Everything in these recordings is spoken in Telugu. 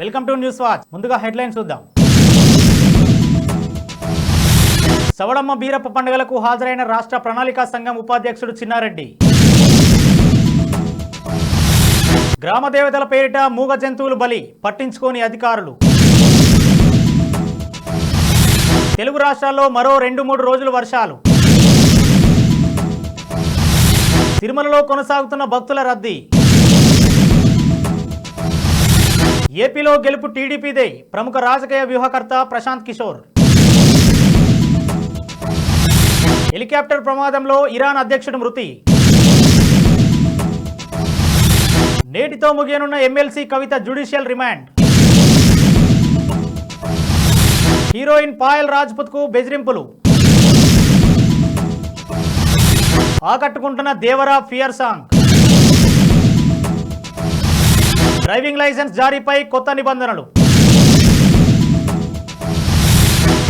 Welcome to news watch. ముందుగా హెడ్లైన్ చూద్దాం. సవడమ్మ బీరప్ప పండుగలకు హాజరైన రాష్ట్ర ప్రణాళికా సంఘం ఉపాధ్యక్షుడు చిన్నారెడ్డి. గ్రామ దేవతల పేరిట మూగ జంతువులు బలి పట్టించుకోని అధికారులు. తెలుగు రాష్ట్రాల్లో మరో రెండు మూడు రోజులు వర్షాలు. తిరుమలలో కొనసాగుతున్న భక్తుల రద్దీ. ఏపీలో గెలుపు టీడీపీదే. ప్రముఖ రాజకీయ వ్యూహకర్త ప్రశాంత్ కిషోర్. హెలికాప్టర్ ప్రమాదంలో ఇరాన్ అధ్యక్షుడు మృతి. నేటితో ముగియనున్న MLC Kavitha judicial remand. Heroine Payal రాజ్పుత్కు బెదిరింపులు. ఆకట్టుకుంటున్న Devara fear song. Driving licence జారీపై కొత్త నిబంధనలు.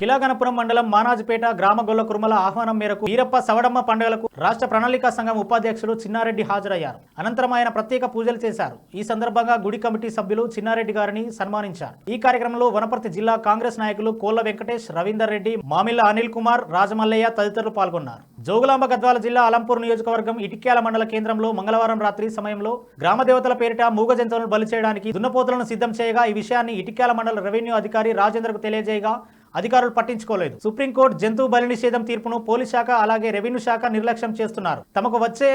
కిలాగనపురం మండలం మానాజ్పేట గ్రామ గొల్ల కురుమల ఆహ్వానం మేరకు వీరప్ప సవడమ్మ పండుగలకు రాష్ట్ర ప్రణాళిక సంఘం ఉపాధ్యక్షులు చిన్నారెడ్డి హాజరయ్యారు. అనంతరం ఆయన ప్రత్యేక పూజలు చేశారు. ఈ సందర్భంగా గుడి కమిటీ సభ్యులు చిన్నారెడ్డి గారిని సన్మానించారు. ఈ కార్యక్రమంలో వనపర్తి జిల్లా కాంగ్రెస్ నాయకులు కోళ్ళ వెంకటేష్ రవీందర్ రెడ్డి మామిళ్ళ అనిల్ కుమార్ రాజమల్లయ్య తదితరులు పాల్గొన్నారు. జోగులాంబ గద్వాల జిల్లా అలంపూర్ నియోజకవర్గం ఇటిక్యాల మండల కేంద్రంలో మంగళవారం రాత్రి సమయంలో గ్రామ దేవతల పేరిట మూగ జంతువులను బలి చేయడానికి దున్నపోతులను సిద్ధం చేయగా ఈ విషయాన్ని ఇటిక్యాల మండల రెవెన్యూ అధికారి రాజేంద్రకు తెలియజేయగా అధికారులు పట్టించుకోలేదు. సుప్రీంకోర్టు జంతువు బలి నిషేధం తీర్పును పోలీస్ శాఖ అలాగే రెవెన్యూ శాఖ నిర్లక్ష్యం చేస్తున్నారు. తమకు వచ్చే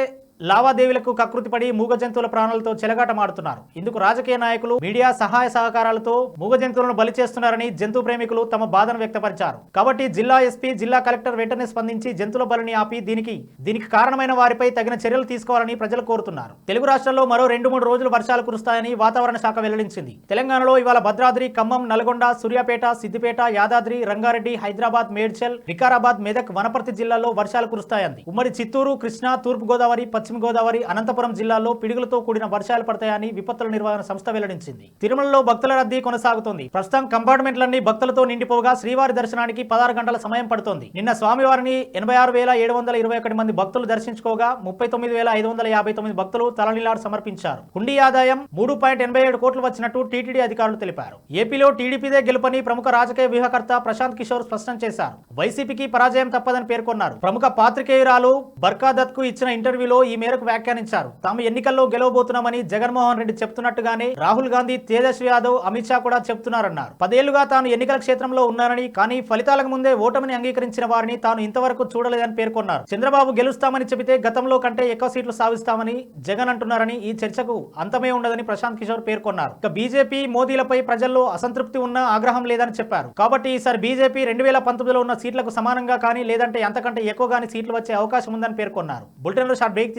లావాదేవీలకు కకృతిపడి మూగ జంతువుల ప్రాణాలతో చెలగాటమాడుతున్నారు ఇందుకు రాజకీయ నాయకులు మీడియా సహాయ సహకారాలతో మూగ జంతువులను బలి చేస్తున్నారని జంతు ప్రేమికులు తమ బాధను వ్యక్తపరిచారు. కాబట్టి జిల్లా ఎస్పీ జిల్లా కలెక్టర్ వెంటనే స్పందించి జంతువుల బలిని ఆపి దీనికి దీనికి కారణమైన వారిపై తగిన చర్యలు తీసుకోవాలని ప్రజలు కోరుతున్నారు. తెలుగు రాష్ట్రాల్లో మరో రెండు మూడు రోజులు వర్షాలు కురుస్తాయని వాతావరణ శాఖ వెల్లడించింది. తెలంగాణలో ఇవాళ భద్రాద్రి ఖమ్మం నల్గొండ సూర్యాపేట సిద్దిపేట యాదాద్రి రంగారెడ్డి హైదరాబాద్ మేడ్చల్ వికారాబాద్ మెదక్ వనపర్తి జిల్లాల్లో వర్షాలు కురుస్తాయంది. ఉమ్మడి చిత్తూరు కృష్ణా తూర్పు గోదావరి పశ్చిమ గోదావరి అనంతపురం జిల్లాల్లో పిడుగులతో కూడిన వర్షాలు పడతాయని విపత్తుల నిర్వహణ సంస్థ వెల్లడించింది. తిరుమలలో భక్తుల రద్దీ కొనసాగుతోంది. ప్రస్తుతం కంపార్ట్మెంట్లన్నీ భక్తులతో నిండిపోగా శ్రీవారి దర్శనానికి పదహారు గంటల సమయం పడుతోంది. నిన్న స్వామివారిని ఎనభై ఆరు వేల ఏడు వందల ఇరవై ఒకటి మంది భక్తులు దర్శించుకోగా ముప్పై తొమ్మిది వేల ఐదు వందల యాభై తొమ్మిది భక్తులు తలనీలాడు సమర్పించారు. హుండీ ఆదాయం మూడు పాయింట్ ఎనభై ఏడు కోట్లు వచ్చినట్టు టీటీడీ అధికారులు తెలిపారు. ఏపీలో టీడీపీదే గెలుపని ప్రముఖ రాజకీయ వ్యూహకర్త ప్రశాంత్ కిషోర్ స్పష్టం చేశారు. వైసీపీకి పరాజయం తప్పదని పేర్కొన్నారు. ప్రముఖ పాత్రికేయురాలు బర్కాదత్కు ఇచ్చిన ఇంటర్వ్యూలో ఈ మేరకు వ్యాఖ్యానించారు. తాము ఎన్నికల్లో గెలవబోతున్నామని జగన్మోహన్ రెడ్డి చెప్తున్నట్టుగానే రాహుల్ గాంధీ తేజస్వి యాదవ్ అమిత్ షా కూడా చెప్తున్నారన్నారు. పదేళ్ళుగా తాను ఎన్నికల క్షేత్రంలో ఉన్నానని కానీ ఫలితాలకు ముందే ఓటమిని అంగీకరించిన వారిని తాను ఇంతవరకు చూడలేదని పేర్కొన్నారు. చంద్రబాబు గెలుస్తామని చెబితే గతంలో కంటే ఎక్కువ సీట్లు సాధిస్తామని జగన్ అంటున్నారని ఈ చర్చకు అంతమే ఉండదని ప్రశాంత్ కిషోర్ పేర్కొన్నారు. ఇక బీజేపీ మోదీలపై ప్రజల్లో అసంతృప్తి ఉన్న ఆగ్రహం లేదని చెప్పారు. కాబట్టి ఈసారి బీజేపీ రెండు వేల పంతొమ్మిదిలో ఉన్న సీట్లకు సమానంగా కానీ లేదంటే అంతకంటే ఎక్కువ కానీ సీట్లు వచ్చే అవకాశం ఉందని పేర్కొన్నారు. బులెటిన్లో short break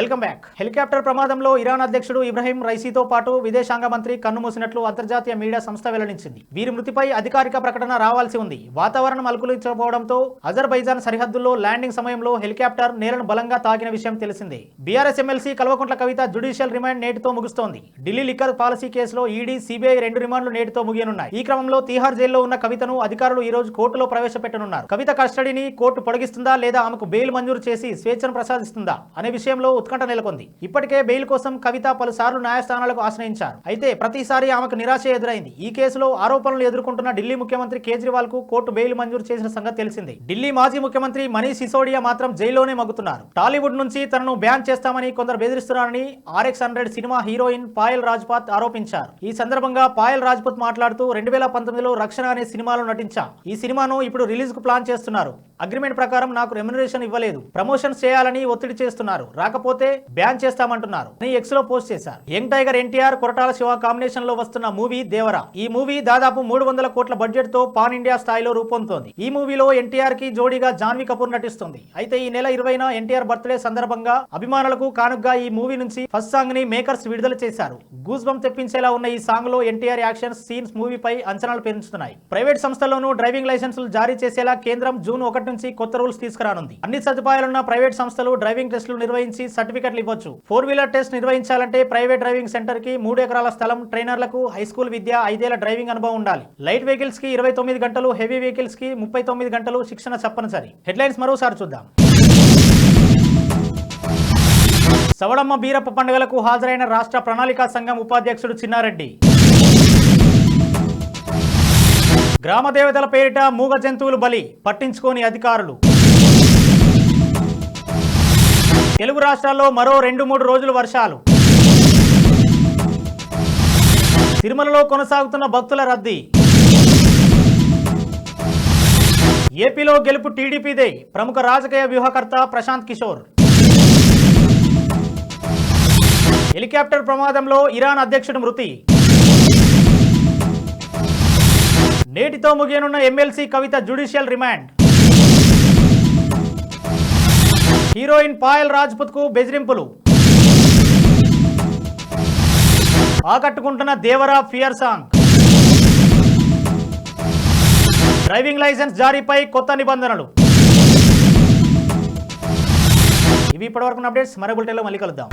Welcome back. Helicopter ప్రమాదంలో ఇరాన్ అధ్యక్షుడు ఇబ్రహీం రైసీతో పాటు విదేశాంగ మంత్రి కన్నుమూసినట్లు అంతర్జాతీయ మీడియా సంస్థ వెల్లడించింది. వీరి మృతిపై అధికారిక ప్రకటన రావాల్సి ఉంది. వాతావరణం అనుకూలించకపోవడంతో అజర్బైజాన్ సరిహద్దుల్లో ల్యాండింగ్ సమయంలో హెలికాప్టర్ నేలను బలంగా తాకిన విషయం తెలిసిందే. BRS MLC Kalvakuntla Kavitha judicial remand నేటితో ముగుస్తోంది. ఢిల్లీ లిక్కర్ పాలసీ కేసులో ఈడీ సిబిఐ రెండు రిమాండ్లు నేటితో ముగియనున్నాయి. ఈ క్రమంలో తీహార్ జైల్లో ఉన్న కవితను అధికారులు ఈ రోజు కోర్టులో ప్రవేశపెట్టనున్నారు. కవిత కస్టడీని కోర్టు పొడిగిస్తుందా లేదా ఆమెకు బెయిల్ మంజూరు చేసి స్వేచ్ఛను ప్రసాదిస్తుందా అనే విషయంలో ఉత్కంఠ నెలకొంది. ఇప్పటికే బెయిల్ కోసం కవిత పలుసార్లు న్యాయస్థానాలకు ఆశ్రయించారు. అయితే ప్రతిసారి ఆమెకు నిరాశ ఎదురైంది. ఈ కేసులో ఆరోపణలు ఎదుర్కొంటున్న ఢిల్లీ ముఖ్యమంత్రి కేజ్రీవాల్కు కోర్టు బెయిల్ మంజూరు చేసిన సంగతి తెలిసింది. ఢిల్లీ మాజీ ముఖ్యమంత్రి మనీష్ సిసోడియా మాత్రం జైల్లోనే మగ్గుతున్నారు. టాలీవుడ్ నుంచి తనను బ్యాన్ చేస్తామని కొందరు బెదిరిస్తున్నారని RX hundred cinema heroine Payal Rajput ఆరోపించారు. ఈ సందర్భంగా పాయల్ రాజ్పూత్ మాట్లాడుతూ రెండు వేల పంతొమ్మిదిలో రక్షణ అనే సినిమాలో నటించా. ఈ సినిమాను ఇప్పుడు రిలీజ్కు ప్లాన్ చేస్తున్నారు. అగ్రిమెంట్ ప్రకారం నాకు రెమ్యునరేషన్ ఇవ్వలేదు. ప్రమోషన్స్ చేయాలని ఒత్తిడి చేస్తున్నారు. రాకపోతే బ్యాన్ చేస్తామంటున్నారు. అని ఎక్స్లో పోస్ట్ చేశారు. Young tiger NTR Koratala Siva కాంబినేషన్లో వస్తున్న మూవీ దేవరా. ఈ మూవీ దాదాపు మూడు వందల కోట్ల బడ్జెట్తో పాన్ ఇండియా స్థాయిలో రూపొందుతోంది. ఈ మూవీలో ఎన్టీఆర్కి జోడీగా జాన్వీ కపూర్ నటిస్తుంది. అయితే ఈ నెల ఇరవైన ఎన్టీఆర్ బర్త్డే సందర్భంగా అభిమానులకు కానుగ్గా ఈ మూవీ నుంచి ఫస్ట్ సాంగ్ని మేకర్స్ విడుదల చేశారు. గూస్ బంప్ తెప్పించేలా ఉన్న ఈ సాంగ్లో ఎన్టీఆర్ యాక్షన్ సీన్స్ మూవీపై అంచనాలు పెంచుతున్నాయి. ప్రైవేట్ సంస్థల్లోనూ డ్రైవింగ్ లైసెన్సులు జారీ చేసేలా కేంద్రం జూన్ ఒకటి నుంచి కొత్త రూల్స్ తీసుకురానుంది. అన్ని సదుపాయాలున్న ప్రైవేట్ సంస్థలు డ్రైవింగ్ టెస్టులు నిర్వహించి సర్టిఫికెట్లు ఇవ్వచ్చు. ఫోర్ వీలర్ టెస్ట్ నిర్వహించాలంటే ప్రైవేట్ డ్రైవింగ్ సెంటర్కి మూడు ఎకరాల స్థలం ట్రైనర్లకు హై స్కూల్ విద్య ఐదేళ్ళ డ్రైవింగ్ అనుభవం ఉండాలి. లైట్ వెహికల్స్కి ఇరవై తొమ్మిది గంటలు హెవీ వెహికల్స్కి ముప్పై తొమ్మిది గంటలు శిక్షణ తప్పనిసరి. హెడ్లైన్స్ మరోసారి చూద్దాం. సవడమ్మ బీరప్ప పండుగలకు హాజరైన రాష్ట్ర ప్రణాళికా సంఘం ఉపాధ్యక్షుడు చిన్నారెడ్డి. గ్రామ దేవతల పేరిట మూగ జంతువులు బలి పట్టించుకోని అధికారులు. తెలుగు రాష్ట్రాల్లో మరో రెండు మూడు రోజులు వర్షాలు. తిరుమలలో కొనసాగుతున్న భక్తుల రద్దీ. ఏపీలో గెలుపు టీడీపీదే ప్రముఖ రాజకీయ వ్యూహకర్త ప్రశాంత్ కిషోర్. హెలికాప్టర్ ప్రమాదంలో ఇరాన్ అధ్యక్షుడు మృతి. నేటితో ముగియనున్న MLC Kavitha judicial remand. Heroine Payal రాజ్పుత్కు బెదిరింపులు. ఆకట్టుకుంటున్న Devara fear song. Driving licence జారీపై కొత్త నిబంధనలు. ఇవి ఇప్పటివరకు అప్డేట్స్ మరో బులెటిన్లో మళ్ళీ కలుద్దాం.